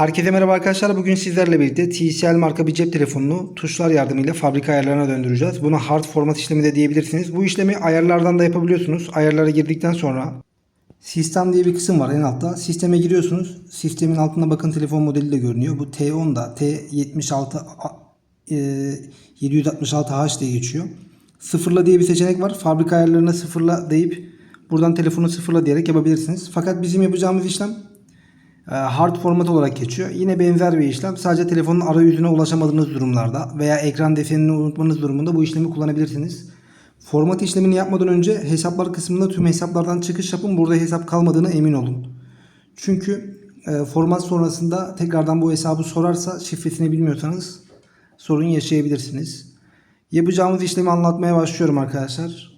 Herkese merhaba arkadaşlar. Bugün sizlerle birlikte TCL marka bir cep telefonunu tuşlar yardımıyla fabrika ayarlarına döndüreceğiz. Buna hard format işlemi de diyebilirsiniz. Bu işlemi ayarlardan da yapabiliyorsunuz. Ayarlara girdikten sonra sistem diye bir kısım var en altta. Sisteme giriyorsunuz. Sistemin altında bakın telefon modeli de görünüyor. Bu T10'da T76 e, 766H diye geçiyor. Sıfırla diye bir seçenek var. Fabrika ayarlarına sıfırla deyip buradan telefonu sıfırla diyerek yapabilirsiniz. Fakat bizim yapacağımız işlem e, hard format olarak geçiyor. Yine benzer bir işlem. Sadece telefonun arayüzüne ulaşamadığınız durumlarda veya ekran desenini unutmanız durumunda bu işlemi kullanabilirsiniz. Format işlemini yapmadan önce hesaplar kısmında tüm hesaplardan çıkış yapın. Burada hesap kalmadığına emin olun. Çünkü e, format sonrasında tekrardan bu hesabı sorarsa şifresini bilmiyorsanız sorun yaşayabilirsiniz. Yapacağımız işlemi anlatmaya başlıyorum arkadaşlar.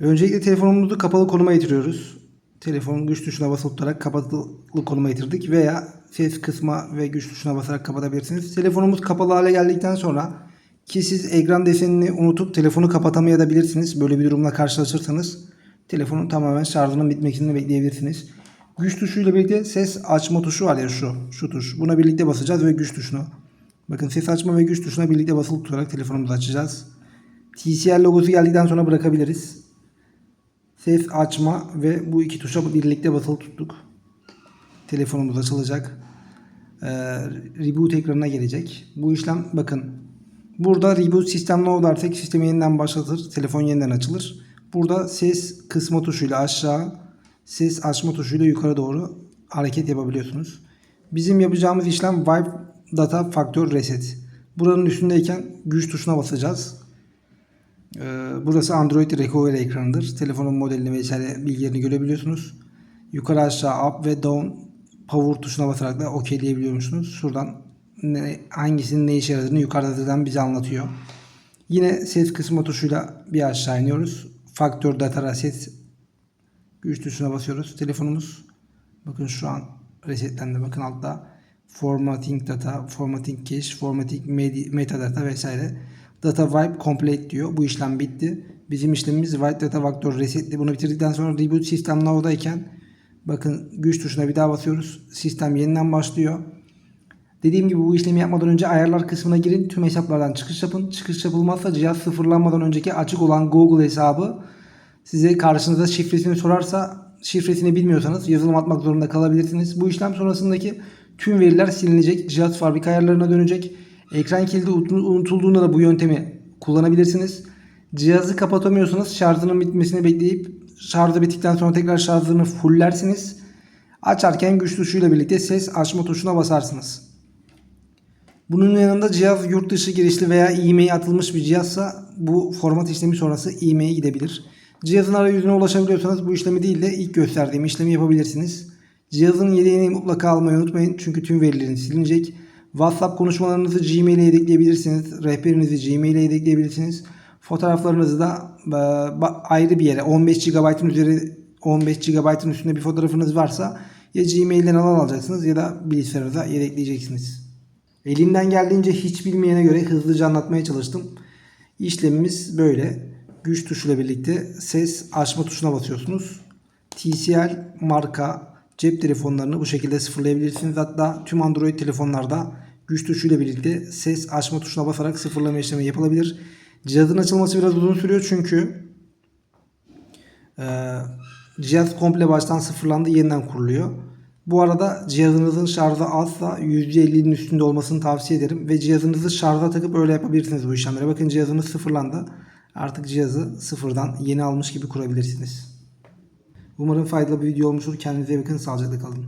Öncelikle telefonumuzu kapalı konuma getiriyoruz. Telefonun güç tuşuna basılı tutarak kapalı konuma getirdik veya ses kısma ve güç tuşuna basarak kapatabilirsiniz. Telefonumuz kapalı hale geldikten sonra ki siz ekran desenini unutup telefonu kapatamayabilirsiniz. Böyle bir durumla karşılaşırsanız telefonun tamamen şarjının bitmesini bekleyebilirsiniz. Güç tuşuyla birlikte ses açma tuşu var ya şu, şu tuş. Buna birlikte basacağız ve güç tuşuna. Bakın ses açma ve güç tuşuna birlikte basılı tutarak telefonumuzu açacağız. TCL logosu geldikten sonra bırakabiliriz. Ses açma ve bu iki tuşa birlikte basılı tuttuk. Telefonumuz açılacak. Ee, reboot ekranına gelecek. Bu işlem bakın. Burada reboot sistem no dersek sistemi yeniden başlatır. Telefon yeniden açılır. Burada ses kısma tuşuyla aşağı, ses açma tuşuyla yukarı doğru hareket yapabiliyorsunuz. Bizim yapacağımız işlem Wipe Data Factor Reset. Buranın üstündeyken güç tuşuna basacağız. Ee, Burası Android Recovery ekranıdır. Telefonun modelini vesaire bilgilerini görebiliyorsunuz. Yukarı aşağı up ve down power tuşuna basarak da OK diyebiliyormuşsunuz. Şuradan ne, hangisinin ne işe yaradığını yukarıda zaten bize anlatıyor. Yine ses kısmı tuşuyla bir aşağı iniyoruz. Faktör data reset güç tuşuna basıyoruz. Telefonumuz bakın şu an resetlendi. Bakın altta formatting data, formatting cache, formatting metadata vesaire. Data wipe complete diyor. Bu işlem bitti. Bizim işlemimiz wipe data factor resetli. Bunu bitirdikten sonra reboot sistem now'dayken bakın güç tuşuna bir daha basıyoruz. Sistem yeniden başlıyor. Dediğim gibi bu işlemi yapmadan önce ayarlar kısmına girin. Tüm hesaplardan çıkış yapın. Çıkış yapılmazsa cihaz sıfırlanmadan önceki açık olan Google hesabı size karşınıza şifresini sorarsa şifresini bilmiyorsanız yazılım atmak zorunda kalabilirsiniz. Bu işlem sonrasındaki tüm veriler silinecek. Cihaz fabrika ayarlarına dönecek. Ekran kilidi unutulduğunda da bu yöntemi kullanabilirsiniz. Cihazı kapatamıyorsanız şarjının bitmesini bekleyip şarjı bittikten sonra tekrar şarjını fulllersiniz. Açarken güç tuşuyla birlikte ses açma tuşuna basarsınız. Bunun yanında cihaz yurt dışı girişli veya e-mail atılmış bir cihazsa bu format işlemi sonrası e-mail'e gidebilir. Cihazın arayüzüne ulaşabiliyorsanız bu işlemi değil de ilk gösterdiğim işlemi yapabilirsiniz. Cihazın yedeğini mutlaka almayı unutmayın çünkü tüm verilerin silinecek. WhatsApp konuşmalarınızı Gmail'e yedekleyebilirsiniz. Rehberinizi Gmail'e yedekleyebilirsiniz. Fotoğraflarınızı da e, ayrı bir yere 15 GB'ın üzeri 15 GB'ın üstünde bir fotoğrafınız varsa ya Gmail'den alan alacaksınız ya da bilgisayarınıza yedekleyeceksiniz. Elimden geldiğince hiç bilmeyene göre hızlıca anlatmaya çalıştım. İşlemimiz böyle. Güç tuşuyla birlikte ses açma tuşuna basıyorsunuz. TCL marka cep telefonlarını bu şekilde sıfırlayabilirsiniz. Hatta tüm Android telefonlarda güç tuşuyla birlikte ses açma tuşuna basarak sıfırlama işlemi yapılabilir. Cihazın açılması biraz uzun sürüyor çünkü e, cihaz komple baştan sıfırlandı yeniden kuruluyor. Bu arada cihazınızın şarjı azsa %50'nin üstünde olmasını tavsiye ederim. Ve cihazınızı şarja takıp öyle yapabilirsiniz bu işlemleri. Bakın cihazınız sıfırlandı. Artık cihazı sıfırdan yeni almış gibi kurabilirsiniz. Umarım faydalı bir video olmuştur. Kendinize bakın. Sağlıcakla kalın.